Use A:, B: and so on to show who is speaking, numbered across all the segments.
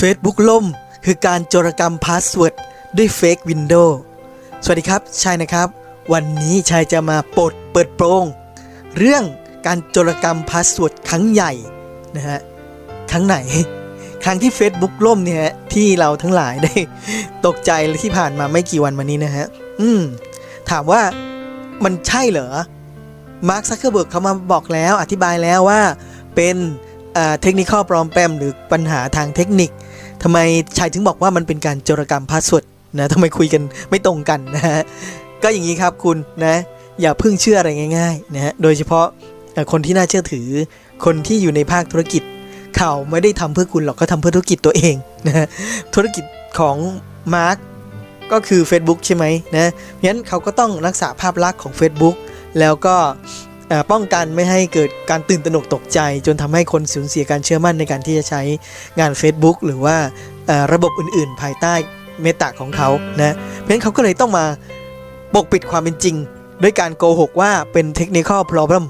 A: Facebook ล่ม คือการโจรกรรมพาสเวิร์ดด้วยเฟกวินโดว์สวัสดีครับชายนะครับ วันนี้ชายจะมาปลดเปิดโปรงเรื่องการโจรกรรมพาสเวิร์ดครั้งใหญ่นะฮะครั้งไหน ครั้งที่ Facebook ล่มเนี่ยที่เราทั้งหลายได้ ตกใจที่ผ่านมาไม่กี่วันมานี้นะฮะอืมถามว่ามันใช่เหรอมาร์คซักเคอร์เบิร์กเขามาบอกแล้วอธิบายแล้วว่าเป็นเทคนิคข้อปลอมแปมหรือปัญหาทางเทคนิค ทำไมชายถึงบอกว่ามันเป็นการโจรกรรมพาสวดนะทำไมคุยกันไม่ตรงกันนะฮะก็อย่างนี้ครับคุณนะอย่าเพิ่งเชื่ออะไรง่ายๆนะฮะโดยเฉพาะคนที่น่าเชื่อถือ คนที่อยู่ในภาคธุรกิจเขาไม่ได้ทำเพื่อคุณหรอกเขาทำเพื่อธุรกิจตัวเองนะฮะธุรกิจของมาร์กก็คือ Facebook ใช่ไหมนะงั้นเขาก็ต้องรักษาภาพลักษณ์ของ Facebook แล้วก็ ป้องกันไม่ให้เกิดการตื่นตระหนกตกใจ จนทำให้คนสูญเสียการเชื่อมั่นในการที่จะใช้งาน Facebook หรือว่าระบบอื่นๆ ภายใต้เมตาของเขานะเพราะฉะนั้นเขาก็เลยต้องมาปกปิดความเป็นจริง ด้วยการโกหกว่าเป็น technical problem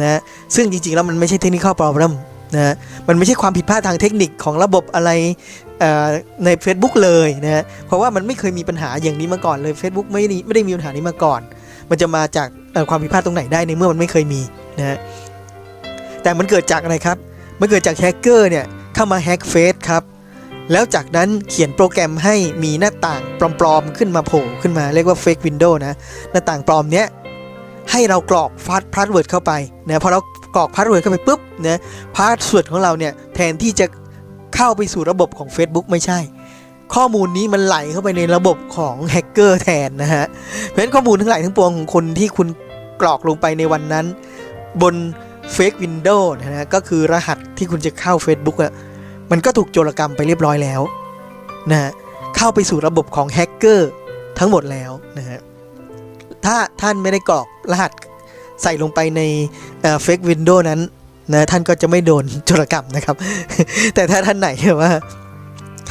A: นะซึ่งจริงๆ แล้วมันไม่ใช่ technical problem นะมันไม่ใช่ความผิดพลาดทางเทคนิคของระบบอะไรใน Facebook เลยนะเพราะว่ามันไม่เคยมีปัญหาอย่างนี้มาก่อนเลย Facebook ไม่ได้ไม่ได้มีปัญหานี้มาก่อน มันจะมาจากความผิดพลาดตรงไหนได้ในเมื่อมันไม่เคยมีนะฮะแต่มันเกิดจากอะไรครับ มันเกิดจากแฮกเกอร์เนี่ยเข้ามาแฮกเฟซครับ แล้วจากนั้นเขียนโปรแกรมให้มีหน้าต่างปลอมๆขึ้นมาโผล่ขึ้นมาเรียกว่า Fake Window นะ หน้าต่างปลอมเนี้ยให้เรากรอกฟาสพาสเวิร์ดเข้าไปนะพอเรากรอกพาสเวิร์ดเข้าไปปุ๊บนะพาสเวิร์ดของเราเนี่ยแทนที่จะเข้าไปสู่ระบบของ Facebook ไม่ใช่ ข้อมูลนี้มันไหลเข้าไปในระบบของแฮกเกอร์แทนนะฮะ เพราะฉะนั้นข้อมูลทั้งหลายทั้งปวงของคนที่คุณกรอกลงไปในวันนั้น บน Fake Window นะฮะก็คือรหัสที่คุณจะเข้า Facebook อะมันก็ถูกโจรกรรมไปเรียบร้อยแล้วนะฮะเข้าไปสู่ระบบของแฮกเกอร์ทั้งหมดแล้วนะฮะถ้าท่านไม่ได้กรอกรหัสใส่ลงไปในเอ่อ Fake Window นั้นนะท่านก็จะไม่โดนโจรกรรมนะครับ แต่ถ้าท่านไหนว่า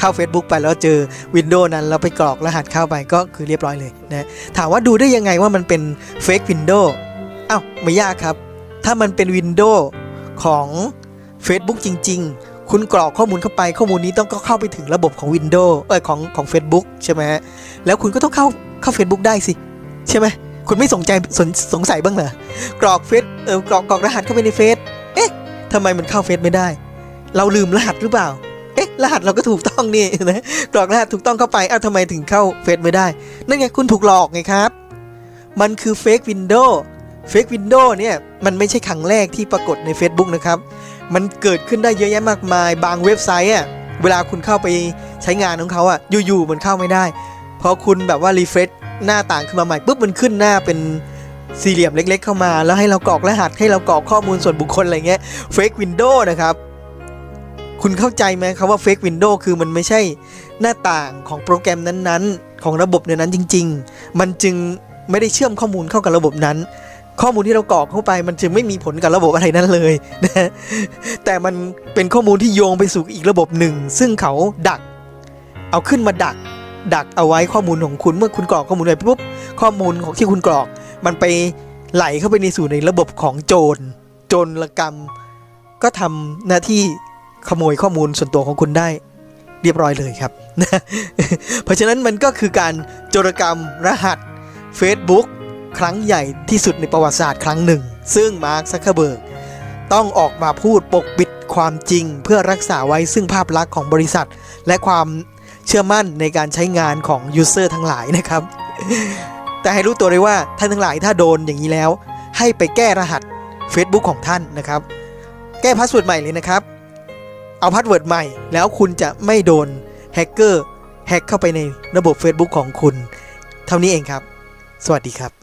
A: เข้า Facebook ไปแล้วเจอวินโดว์นั้นแล้วไปกรอกรหัสเข้าไปก็คือเรียบร้อยเลยนะถามว่าดูได้ยังไงว่ามันเป็นเฟกวินโดว์อ้าวไม่ยากครับ ถ้ามันเป็นวินโดว์ของ Facebook จริง ๆ คุณกรอกข้อมูลเข้าไปข้อมูลนี้ต้องก็เข้าไปถึงระบบของ Windows เออของของ Facebook ใช่ไหมแล้วคุณก็ต้องเข้าเข้า Facebook ได้สิ ใช่ไหมคุณไม่สนใจสนสงสัยบ้างเหรอกรอกเฟซเออกรอกกรอกรหัสเข้าไปในเฟซเอ๊ะทำไมมันเข้าเฟซไม่ได้ เราลืมรหัสหรือเปล่า เอ๊ะรหัสเราก็ถูกต้องนี่นะกรอกรหัสถูกต้องเข้าไปเอ้าทำไมถึงเข้าเฟซไม่ได้ นั่นไงคุณถูกหลอกไงครับ มันคือเฟกวินโดว์เฟกวินโดว์เนี่ยมันไม่ใช่ครั้งแรกที่ปรากฏใน Facebook นะครับ มันเกิดขึ้นได้เยอะแยะมากมาย บางเว็บไซต์อะเวลาคุณเข้าไปใช้งานของเขาอะอยู่ๆมันเข้าไม่ได้พอคุณแบบว่ารีเฟรชหน้าต่างขึ้นมาใหม่ปุ๊บมันขึ้นหน้าเป็นสี่เหลี่ยมเล็ก ๆ เข้ามา แล้วให้เรากรอกรหัสให้เรากรอกข้อมูลส่วนบุคคลอะไรเงี้ยเฟกวินโดว์นะครับ คุณเข้าใจไหมครับว่า Fake Window คือมันไม่ใช่หน้าต่างของโปรแกรมนั้นๆ ของระบบในนั้นจริง ๆ มันจึงไม่ได้เชื่อมข้อมูลเข้ากับระบบนั้น ข้อมูลที่เรากรอกเข้าไปมันจึงไม่มีผลกับระบบอะไรนั้นเลยนะแต่มันเป็นข้อมูลที่โยงไปสู่อีกระบบหนึ่ง ซึ่งเขาดัก เอาขึ้นมาดัก ดักเอาไว้ข้อมูลของคุณเมื่อคุณกรอกข้อมูลไปปุ๊บข้อมูลของที่คุณกรอก มันไปไหลเข้าไปในสู่ในระบบของโจรโจรกรรม ก็ทำหน้าที่ ขโมยข้อมูลส่วนตัวของคุณได้เรียบร้อยเลยครับเพราะฉะนั้นมันก็คือการโจรกรรมรหัส Facebook ครั้งใหญ่ที่สุดในประวัติศาสตร์ครั้งหนึ่ง ซึ่งมาร์คซักเคเบิร์กต้องออกมาพูดปกปิดความจริง เพื่อรักษาไว้ซึ่งภาพลักษณ์ของบริษัท และความเชื่อมั่นในการใช้งานของยูเซอร์ทั้งหลายนะครับ แต่ให้รู้ตัวเลยว่าท่านทั้งหลายถ้าโดนอย่างนี้แล้ว ให้ไปแก้รหัส Facebook ของท่านนะครับ แก้พาสเวิร์ดใหม่เลยนะครับ เอาพาสเวิร์ดใหม่ แล้วคุณจะไม่โดนแฮกเกอร์แฮกเข้าไปในระบบ Facebook ของคุณ เท่านี้เองครับ สวัสดีครับ